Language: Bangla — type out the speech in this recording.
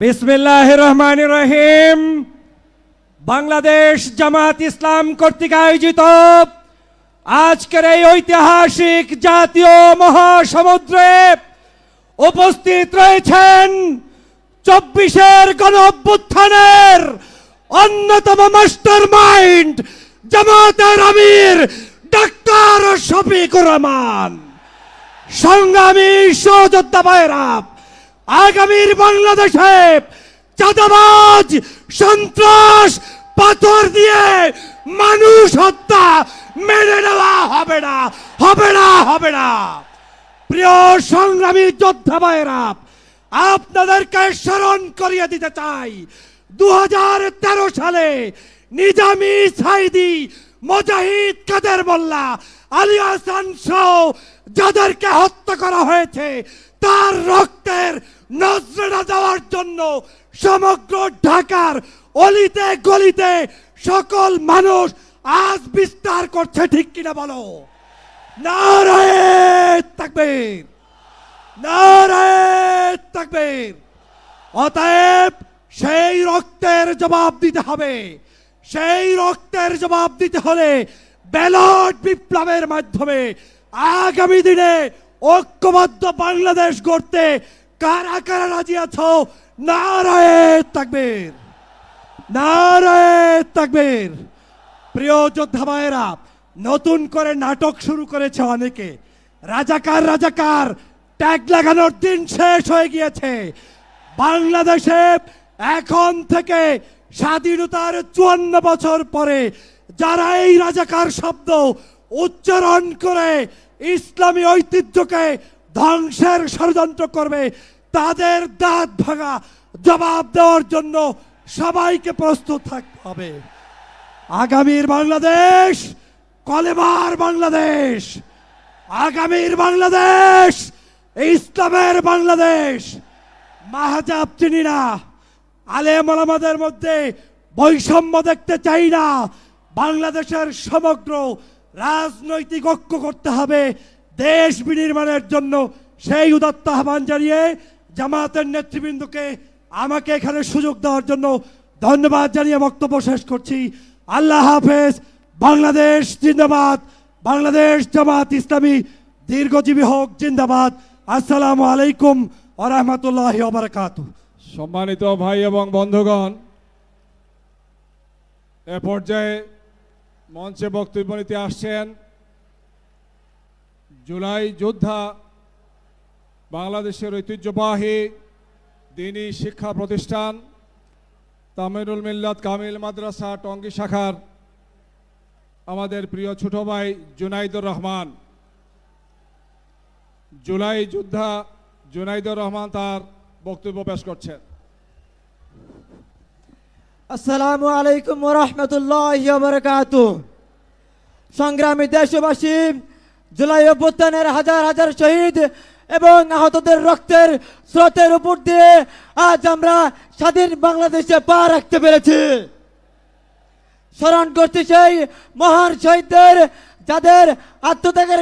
বিসমিল্লাহ রহমান রহিম বাংলাদেশ জামাত ইসলাম কর্তৃক আয়োজিত আজকের এই ঐতিহাসিক জাতীয় মহাসমুদ্রে উপস্থিত রয়েছেন চব্বিশের গণ অভ্যুত্থানের অন্যতম মাস্টার মাইন্ড জামাতের আমির ডাক্তার শফিকুর রহমান। সংগ্রামী সহযোদ্ধা ভাইরা আগামীর বাংলাদেশে চাঁদাবাজ, সন্ত্রাস, পাথর দিয়ে মানুষ হত্যা মেনে নেওয়া হবে না হবে না হবে না। প্রিয় সংগ্রামী যোদ্ধা ভাইরা আপনাদেরকে স্মরণ করিয়ে দিতে চাই দু হাজার তেরো সালে নিজামি সাইদি মুজাহিদ কাদের মোল্লা, আলী হাসান সহ যাদেরকে হত্যা করা হয়েছে, তার রক্তের নজরা দেওয়ার জন্য সমগ্র ঢাকার অলিতে গলিতে সকল মানুষ আজ বিস্তার করছে, ঠিক কিনা বলো? নারায়ণ তাকবীর নারায়ণ তাকবীর। অতএব সেই রক্তের জবাব দিতে হবে, সেই রক্তের জবাব দিতে হলে ব্যালট বিপ্লবের মাধ্যমে আগামী দিনে ঐক্যবদ্ধ বাংলাদেশ গড়তে কারা কারা রাজি আছো? নারায়ণ তাকবীর। নারায়ণ তাকবীর। প্রিয় যোদ্ধা ভাইয়েরা, নতুন করে নাটক শুরু করেছে অনেকে। রাজাকার রাজাকার, ট্যাগ লাগানোর দিন শেষ হয়ে গিয়েছে। বাংলাদেশে এখন থেকে স্বাধীনতার চুয়ান্ন বছর পরে যারা এই রাজাকার শব্দ উচ্চারণ করে ইসলামী ঐতিহ্যকে ধ্বংসের ষড়যন্ত্র করবে, তাদের দাঁত ভাঙা জবাব দেওয়ার জন্য সবাইকে প্রস্তুত থাকতে হবে। আগামীর বাংলাদেশ, কলেমার বাংলাদেশ, আগামীর বাংলাদেশ, ইসলামের বাংলাদেশ। মাহাজাব চিনি না, আলেম আমাদের মধ্যে বৈষম্য দেখতে চাই না, বাংলাদেশের সমগ্র রাজনৈতিক ঐক্য করতে হবে দেশ বিনির্মাণের জন্য। সেই উদাত্ত আহ্বান জানিয়ে জামাতের নেতৃবৃন্দকে আমাকে এখানে সুযোগ দেওয়ার জন্য ধন্যবাদ জানিয়ে বক্তব্য শেষ করছি। আল্লাহ হাফেজ, বাংলাদেশ জিন্দাবাদ। বাংলাদেশ জামাত ইসলামী দীর্ঘজীবী হোক, জিন্দাবাদ। আসসালামু আলাইকুম আ রহমতুল্লাহ বারকাতুহ। সম্মানিত ভাই এবং বন্ধুগণ, এ পর্যায়ে মঞ্চে বক্তব্য নিতে আসছেন জুলাই যোদ্ধা বাংলাদেশের ঐতিহ্যবাহী দিনী শিক্ষা প্রতিষ্ঠান তামিরুল মিল্লাত কামিল মাদ্রাসা, টঙ্গী শাখার আমাদের প্রিয় ছোট ভাই জুনাইদুর রহমান। জুলাই যোদ্ধা জুনাইদুর রহমান তার বক্তব্য পেশ করছেন। আসসালামু আলাইকুম রহমতুল্লাহ বরকাত সংগ্রামী দেশবাসী, জুলাই অভ্যুত্থানের হাজার হাজার শহীদ এবং আহতদের রক্তের স্রোতের উপর দিয়ে আজ আমরা স্বাধীন বাংলাদেশে পা রাখতে পেরেছি। স্মরণ করতে চাই মহান শহীদদের, যাদের আত্মত্যাগের